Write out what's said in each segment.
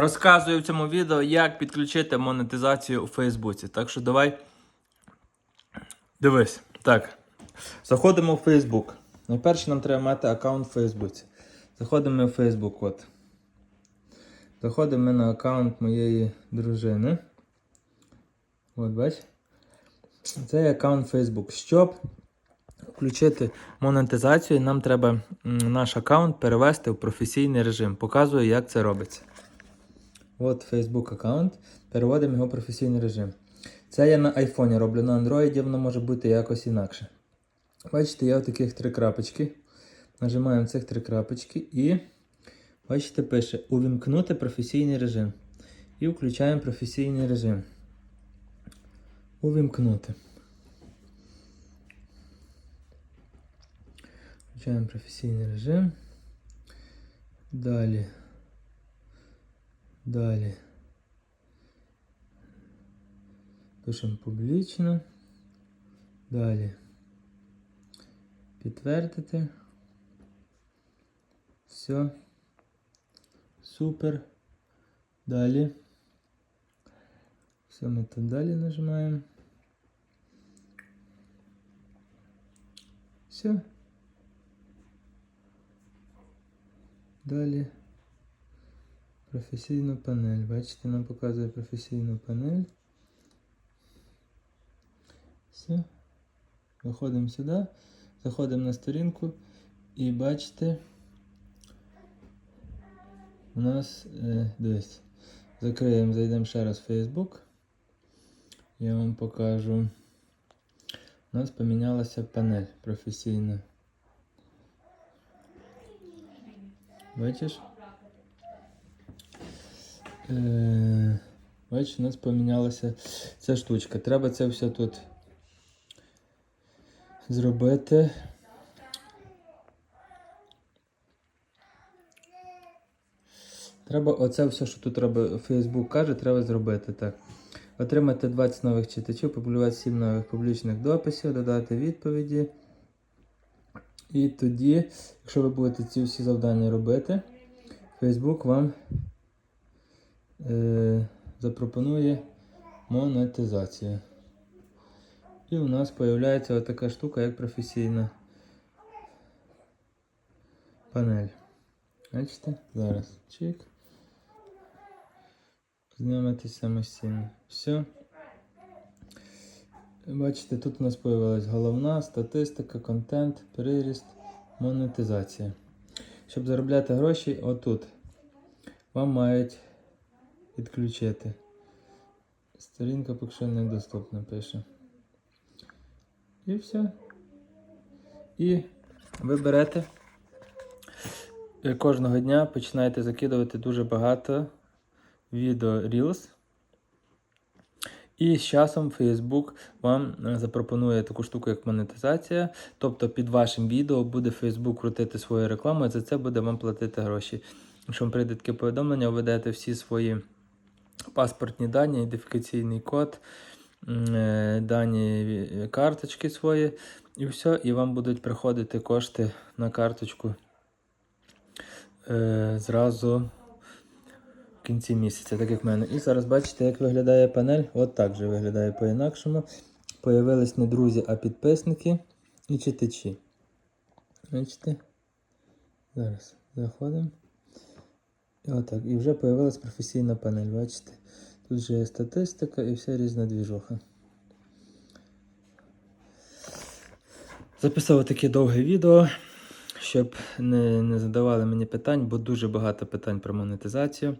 Розказую в цьому відео, як підключити монетизацію у Фейсбуці. Так що давай. Дивись. Так. Заходимо в Фейсбук. Найперше нам треба мати аккаунт в Фейсбуці. Заходимо в Фейсбук. От. Заходимо на аккаунт моєї дружини. От, бач. Це аккаунт Facebook. Щоб включити монетизацію, нам треба наш аккаунт перевести в професійний режим. Показую, як це робиться. От Facebook аккаунт. Переводимо його в професійний режим. Це я на iPhone роблю, на Android воно може бути якось інакше. Бачите, є таких три крапочки. Нажимаємо цих три крапочки і бачите, пише Увімкнути професійний режим. І включаємо професійний режим. Увімкнути. Включаємо професійний режим. Далі. Далі. Пишемо публічно. Далі. Підтвердити. Все. Супер. Далі. Все, ми тут далі нажимаємо. Все. Далі. Професійну панель. Бачите, нам показує професійну панель. Все. Виходимо сюди, заходимо на сторінку і бачите, у нас е, дивись. Закриємо, зайдемо ще раз в Facebook. Я вам покажу. У нас помінялася панель професійна. Бачиш? Е, бачиш, у нас помінялася ця штучка. Треба це все тут зробити. Треба оце все, що тут робить Facebook каже, треба зробити так. Отримати 20 нових читачів, публікувати 7 нових публічних дописів, додати відповіді. І тоді, якщо ви будете ці всі завдання робити, Facebook вам е, запропонує монетизацію. І у нас з'являється така штука, як професійна панель. Бачите? Зараз. Чик. Знімати самостійно. Все. Бачите, тут у нас з'явилась головна, статистика, контент, переріст, монетизація. Щоб заробляти гроші, отут вам мають підключити. Сторінка поки що недоступна пише. І все. І ви берете кожного дня починаєте закидувати дуже багато відео Reels. І з часом Facebook вам е, запропонує таку штуку, як монетизація. Тобто під вашим відео буде Facebook крутити свою рекламу, і за це буде вам платити гроші. Якщо вам прийде таке повідомлення, ви ведете всі свої паспортні дані, ідентифікаційний код, е, дані карточки свої, і все, і вам будуть приходити кошти на карточку е, зразу в кінці місяця, так як в мене. І зараз бачите, як виглядає панель. От так же виглядає по-інакшому. Появились не друзі, а підписники і читачі. Бачите? Зараз заходимо. Отак. І вже появилась професійна панель, бачите? Тут вже є статистика і вся різна двіжуха. Записав таке довге відео, щоб не, не задавали мені питань, бо дуже багато питань про монетизацію.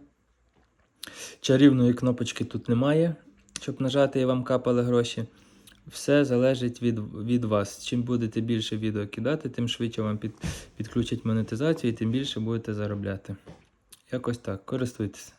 Чарівної кнопочки тут немає, щоб нажати і вам капали гроші. Все залежить від, від вас. Чим будете більше відео кидати, тим швидше вам під, підключать монетизацію і тим більше будете заробляти. Якось так, користуйтесь.